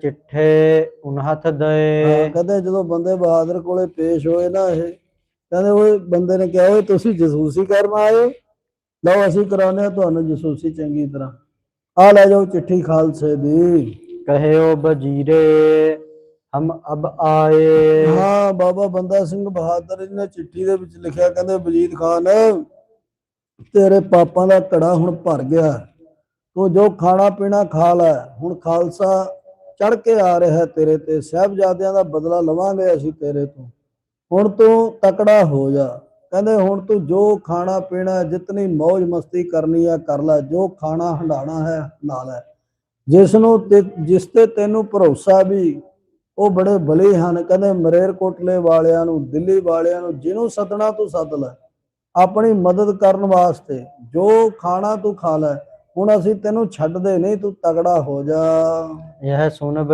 ਚਿੱਠੇ ਉਨ ਹੱਥ ਹਾਂ, ਦਏ ਕਹਿੰਦੇ ਜਦੋਂ ਬੰਦੇ ਬਹਾਦਰ ਕੋਲੇ ਪੇਸ਼ ਹੋਏ ਨਾ ਇਹ ਕਹਿੰਦੇ ਉਹ ਬੰਦੇ ਨੇ ਕਿਹਾ ਓਏ ਤੁਸੀਂ ਜਸੂਸੀ ਕਰਨ ਆਏ ਲਓ ਅਸੀਂ ਕਰਾਉਂਦੇ ਹਾਂ ਤੁਹਾਨੂੰ ਜਸੂਸੀ ਚੰਗੀ ਤਰ੍ਹਾਂ। ਆ ਲੈ ਜਾਓ ਚਿੱਠੀ ਖਾਲਸੇ ਦੀ। ਕਹਿਓ ਵਜੀਰੇ ਹਮ ਅਬ ਆਏ। ਹਾਂ ਬਾਬਾ ਬੰਦਾ ਸਿੰਘ ਬਹਾਦਰ ਜੀ ਨੇ ਚਿੱਠੀ ਦੇ ਵਿੱਚ ਲਿਖਿਆ ਕਹਿੰਦੇ ਵਜੀਦ ਖਾਨ ਤੇਰੇ ਪਾਪਾਂ ਦਾ ਘੜਾ ਹੁਣ ਭਰ ਗਿਆ। ਤੂੰ ਜੋ ਖਾਣਾ ਪੀਣਾ ਖਾ ਲੈ ਹੁਣ ਖਾਲਸਾ ਚੜ ਕੇ ਆ ਰਿਹਾ ਤੇਰੇ ਤੇ, ਸਾਹਿਬਜ਼ਾਦਿਆਂ ਦਾ ਬਦਲਾ ਲਵਾਂਗੇ ਅਸੀਂ ਤੇਰੇ ਤੋਂ। ਹੁਣ ਤੂੰ ਤਕੜਾ ਹੋ ਜਾ। ਕਹਿੰਦੇ ਹੁਣ ਤੂੰ ਜੋ ਖਾਣਾ ਪੀਣਾ, ਜਿਤਨੀ ਮौज ਮਸਤੀ ਕਰਨੀ ਆ, ਕਰ ਲੈ। ਜੋ ਖਾਣਾ ਹੰਡਾਣਾ ਹੈ ਹੰਡਾ ਲੈ। ਜਿਸ ਨੂੰ ਜਿਸ ਤੇ ਤੈਨੂੰ ਭਰੋਸਾ ਵੀ, ਉਹ ਬੜੇ ਬਲੀ ਹਨ। ਕਹਿੰਦੇ ਮਰੇਰਕੋਟਲੇ ਵਾਲਿਆਂ ਨੂੰ, ਦਿੱਲੀ ਵਾਲਿਆਂ ਨੂੰ, ਜਿਹਨੂੰ ਸਦਣਾ ਤੂੰ ਸੱਦ ਲੈ। ਆਪਣੀ ਮਦਦ ਕਰਨ ਵਾਸਤੇ ਜੋ ਖਾਣਾ ਤੂੰ ਖਾ ਲੈ। ਹੁਣ ਅਸੀਂ ਤੈਨੂੰ ਛੱਡਦੇ ਨਹੀਂ ਤੂੰ ਤਗੜਾ ਹੋ ਜਾ। ਇਹ ਸੁਣ